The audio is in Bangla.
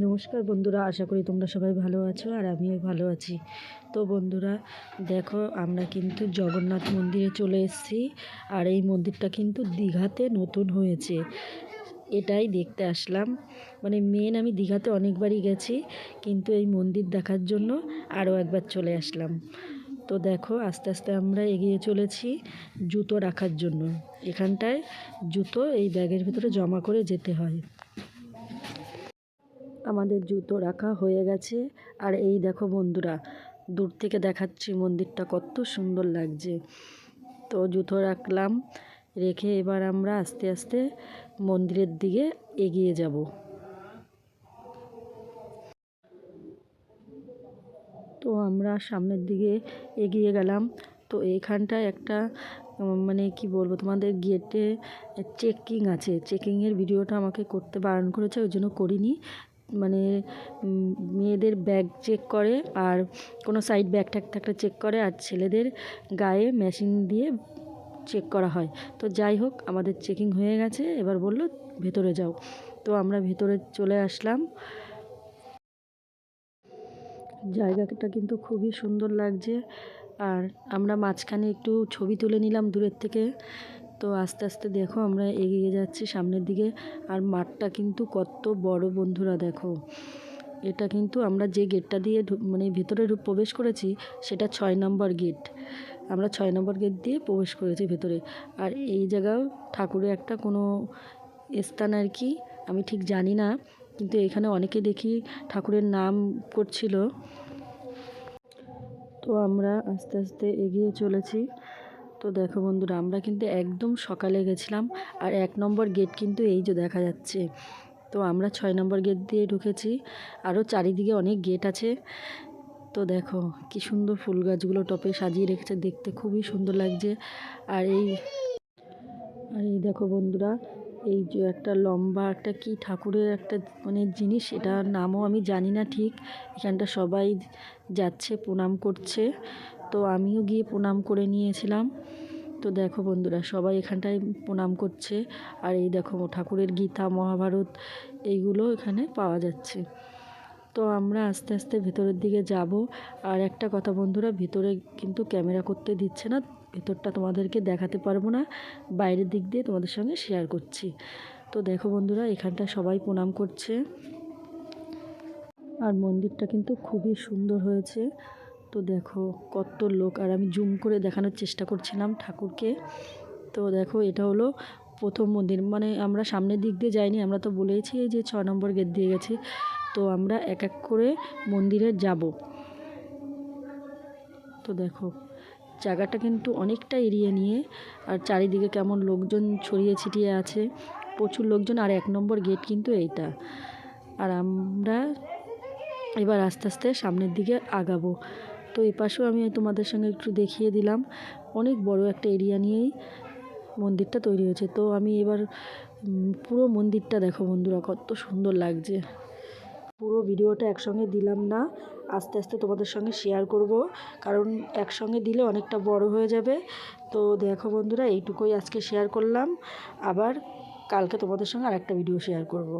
নমস্কার বন্ধুরা, আশা করি তোমরা সবাই ভালো আছো আর আমিও ভালো আছি। তো বন্ধুরা, দেখো আমরা কিন্তু জগন্নাথ মন্দিরে চলে এসেছি আর এই মন্দিরটা কিন্তু দীঘাতে নতুন হয়েছে। এটাই দেখতে আসলাম। মানে মেন আমি দীঘাতে অনেকবারই গেছি, কিন্তু এই মন্দির দেখার জন্য আরও একবার চলে আসলাম। তো দেখো, আস্তে আস্তে আমরা এগিয়ে চলেছি জুতো রাখার জন্য। এখানটায় জুতো এই ব্যাগের ভিতরে জমা করে যেতে হয়। আমাদের জুতো রাখা হয়ে গেছে। আর এই দেখো বন্ধুরা, দূর থেকে দেখাচ্ছি মন্দিরটা কত সুন্দর লাগছে। তো জুতো রাখলাম, রেখে এবার আমরা আস্তে আস্তে মন্দিরের দিকে এগিয়ে যাব। তো আমরা সামনের দিকে এগিয়ে গেলাম। তো এইখানটায় একটা মানে কি বলব, তোমাদের গেটে চেকিং আছে। চেকিংয়ের ভিডিওটা আমাকে করতে বারণ করেছে, ওই জন্য করিনি। মানে মেয়েদের ব্যাগ চেক করে আর কোনো সাইড ব্যাগ ট্যাগ থাকলে চেক করে আর ছেলেদের গায়ে মেশিন দিয়ে চেক করা হয়। তো যাই হোক, আমাদের চেকিং হয়ে গেছে, এবার বলল ভেতরে যাও। তো আমরা ভেতরে চলে আসলাম। জায়গাটা কিন্তু খুবই সুন্দর লাগছে। আর আমরা মাঝখানে একটু ছবি তুলে নিলাম দূরের থেকে। তো আস্তে আস্তে দেখো আমরা এগিয়ে যাচ্ছি সামনের দিকে। আর মাঠটা কিন্তু কত বড় বন্ধুরা দেখো। এটা কিন্তু আমরা যে গেটটা দিয়ে মানে ভেতরে প্রবেশ করেছি, সেটা ছয় নম্বর গেট। আমরা ছয় নম্বর গেট দিয়ে প্রবেশ করেছি ভেতরে। আর এই জায়গাও ঠাকুরের একটা কোনো স্থান আর কি, আমি ঠিক জানি না, কিন্তু এখানে অনেকে দেখি ঠাকুরের নাম করছিল। তো আমরা আস্তে আস্তে এগিয়ে চলেছি। তো দেখো বন্ধুরা, আমরা কিন্তু একদম সকালে গেছিলাম আর এক নম্বর গেট কিন্তু এই যে দেখা যাচ্ছে। তো আমরা ছয় নম্বর গেট দিয়ে ঢুকেছি, আরও চারিদিকে অনেক গেট আছে। তো দেখো কি সুন্দর ফুল গাছগুলো টপে সাজিয়ে রেখেছে, দেখতে খুবই সুন্দর লাগছে। আর এই আর এই দেখো বন্ধুরা এই যে একটা লম্বা একটা কি ঠাকুরের একটা মানে জিনিস, এটার নামও আমি জানি না ঠিক। এখানটা সবাই যাচ্ছে, প্রণাম করছে। তো আমিও গিয়ে প্রণাম করে নিয়েছিলাম। তো দেখো বন্ধুরা, সবাই এখানটায় প্রণাম করছে। আর এই দেখো ঠাকুরের গীতা, মহাভারত, এইগুলো এখানে পাওয়া যাচ্ছে। তো আমরা আস্তে আস্তে ভেতরের দিকে যাব। আর একটা কথা বন্ধুরা, ভেতরে কিন্তু ক্যামেরা করতে দিচ্ছে না। ভেতরটা তোমাদেরকে দেখাতে পারব না। বাইরের দিক দিয়ে তোমাদের সঙ্গে শেয়ার করছি। তো দেখো বন্ধুরা, এখানটা সবাই প্রণাম করছে। আর মন্দিরটা কিন্তু খুবই সুন্দর হয়েছে। তো দেখো কত লোক। আর আমি জুম করে দেখানোর চেষ্টা করছিলাম ঠাকুরকে। তো দেখো এটা হলো প্রথম মন্দির। মানে আমরা সামনের দিক দিয়ে যাইনি, আমরা তো বলেইছি যে ছ নম্বর গেট দিয়ে গেছি। তো আমরা এক এক করে মন্দিরে যাব। তো দেখো, জায়গাটা কিন্তু অনেকটা এরিয়া নিয়ে, আর চারিদিকে কেমন লোকজন ছড়িয়ে ছিটিয়ে আছে, প্রচুর লোকজন, আর এক নম্বর গেট কিন্তু এইটা। আর আমরা এবার আস্তে আস্তে সামনের দিকে আগাবো। তো এই পাশেও আমি তোমাদের সঙ্গে একটু দেখিয়ে দিলাম, অনেক বড় একটা এরিয়া নিয়েই মন্দিরটা তৈরি হয়েছে। তো আমি এবার পুরো মন্দিরটা দেখো বন্ধুরা, কত সুন্দর লাগছে। পুরো ভিডিওটা একসঙ্গে দিলাম না। আস্তে আস্তে তোমাদের সঙ্গে শেয়ার করব। কারণ একসঙ্গে দিলে অনেকটা বড় হয়ে যাবে। তো দেখো বন্ধুরা, এইটুকুই আজকে শেয়ার করলাম। আবার কালকে তোমাদের সঙ্গে আরেকটা ভিডিও শেয়ার করব।